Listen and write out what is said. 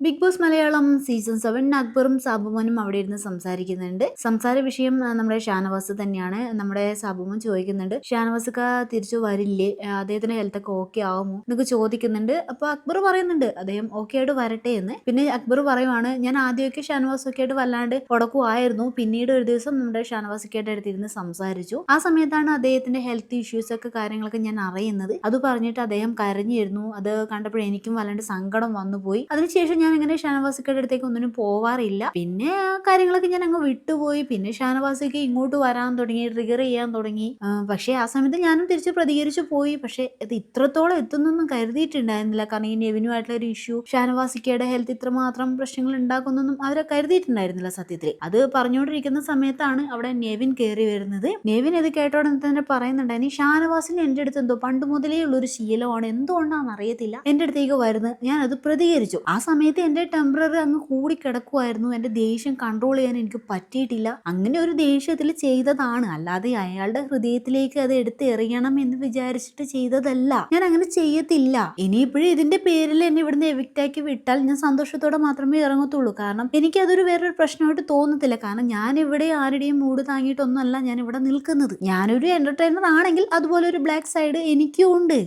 Big Boss Malayalam season seven അക്ബറും സാബുമോനും അവിടെ ഇരുന്ന് സംസാരിക്കുന്നുണ്ട്. സംസാര വിഷയം നമ്മുടെ ഷാനവാസ് തന്നെയാണ്. നമ്മുടെ സാബുമോൻ ചോദിക്കുന്നുണ്ട് ഷാനവാസക്ക തിരിച്ചു വരില്ലേ? അദ്ദേഹത്തിന്റെ ഹെൽത്ത് ഒക്കെ ഓക്കെ ആവുമോ? എന്നൊക്കെ ചോദിക്കുന്നുണ്ട്. അപ്പൊ അക്ബർ പറയുന്നുണ്ട് അദ്ദേഹം ഓക്കെ ആയിട്ട് വരട്ടെ എന്ന്. പിന്നെ അക്ബർ പറയുവാണ് ഞാൻ ആദ്യമൊക്കെ ഷാനവാസ് ഒക്കെ ആയിട്ട് വല്ലാണ്ട് ഉടക്കുമായിരുന്നു പിന്നീട് ഒരു ദിവസം നമ്മുടെ ഷാനവാസൊക്കെയായിട്ട് അടുത്തിരുന്ന് സംസാരിച്ചു. ആ സമയത്താണ് അദ്ദേഹത്തിന്റെ ഹെൽത്ത് ഇഷ്യൂസ് ഒക്കെ കാര്യങ്ങളൊക്കെ ഞാൻ അറിയുന്നത്. അത് പറഞ്ഞിട്ട് അദ്ദേഹം കരഞ്ഞിരുന്നു. അത് കണ്ടപ്പോൾ എനിക്കും വല്ലാണ്ട് സങ്കടം വന്നു പോയി അതിനുശേഷം ഞാൻ അങ്ങനെ ഷാനവാസിക്കയുടെ അടുത്തേക്ക് ഒന്നിനും പോവാറില്ല. പിന്നെ ആ കാര്യങ്ങളൊക്കെ ഞാൻ അങ്ങ് വിട്ടുപോയി. പിന്നെ ഷാനവാസിക്ക് ഇങ്ങോട്ട് വരാൻ തുടങ്ങി ട്രിഗർ ചെയ്യാൻ തുടങ്ങി. പക്ഷേ ആ സമയത്ത് ഞാനും തിരിച്ച് പ്രതികരിച്ചു പോയി. പക്ഷേ ഇത് ഇത്രത്തോളം എത്തുന്നൊന്നും കരുതിയിട്ടുണ്ടായിരുന്നില്ല. കാരണം ഈ നെവിനുമായിട്ടുള്ള ഒരു ഇഷ്യൂ ഷാനവാസിക്കയുടെ ഹെൽത്ത് ഇത്രമാത്രം പ്രശ്നങ്ങൾ ഉണ്ടാക്കുന്നൊന്നും അവരെ കരുതിയിട്ടുണ്ടായിരുന്നില്ല സത്യത്തിൽ അത് പറഞ്ഞുകൊണ്ടിരിക്കുന്ന സമയത്താണ് അവിടെ നെവിൻ കയറി വരുന്നത്. നെവിൻ ഇത് കേട്ടോടെ തന്നെ പറയുന്നുണ്ടായിരുന്നു ഷാനവാസിന് എന്റെ അടുത്ത് എന്തോ പണ്ട് മുതലേ ഉള്ളൊരു ശീലമാണ്. എന്തുകൊണ്ടാണെന്ന് അറിയത്തില്ല എന്റെ അടുത്തേക്ക് വരുന്നത് ഞാൻ അത് പ്രതികരിച്ചു. ആ സമയത്ത് എന്റെ ടെമ്പററി അങ്ങ് കൂടി കിടക്കുമായിരുന്നു എന്റെ ദേഷ്യം കൺട്രോൾ ചെയ്യാൻ എനിക്ക് പറ്റിയിട്ടില്ല. അങ്ങനെ ഒരു ദേഷ്യത്തിൽ ചെയ്തതാണ്. അല്ലാതെ അയാളുടെ ഹൃദയത്തിലേക്ക് അത് എടുത്ത് എറിയണം എന്ന് വിചാരിച്ചിട്ട് ചെയ്തതല്ല. ഞാൻ അങ്ങനെ ചെയ്യത്തില്ല. ഇനിയിപ്പോഴും ഇതിന്റെ പേരിൽ എന്നെ ഇവിടുന്ന് എവിക്റ്റ് ആക്കി വിട്ടാൽ ഞാൻ സന്തോഷത്തോടെ മാത്രമേ ഇറങ്ങത്തുള്ളൂ. കാരണം എനിക്ക് അതൊരു വേറൊരു പ്രശ്നമായിട്ട് തോന്നത്തില്ല. കാരണം ഞാൻ ഇവിടെ ആരുടെയും മൂട് താങ്ങിയിട്ടൊന്നുമല്ല ഞാൻ ഇവിടെ നിൽക്കുന്നത്. ഞാനൊരു എന്റർടൈനർ ആണെങ്കിൽ അതുപോലെ ഒരു ബ്ലാക്ക് സൈഡ് എനിക്കും ഉണ്ട്.